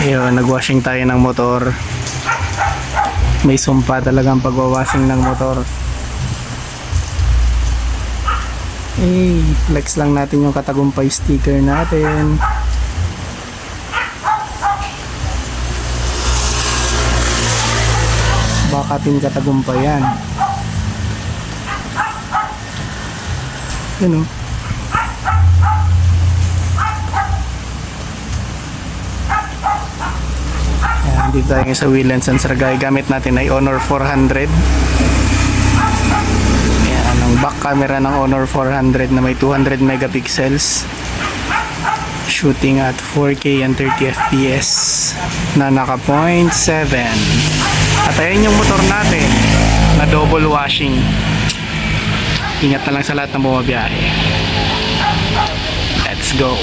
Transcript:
Ayun, nagwashing tayo ng motor. May sumpa talagang pagwawashing ng motor. Eh, flex lang natin yung katagumpay sticker natin. Baka tin katagumpay yan. Yun oh. Ayan, dito tayo sa Williams and Sargay. Gamit natin ay Honor 400. Ayan, ang back camera ng Honor 400 na may 200 megapixels. Shooting at 4K and 30 FPS na naka 0.7. At ayan yung motor natin na double washing. Ingat na lang sa lahat ng bumabiyahe. Let's go.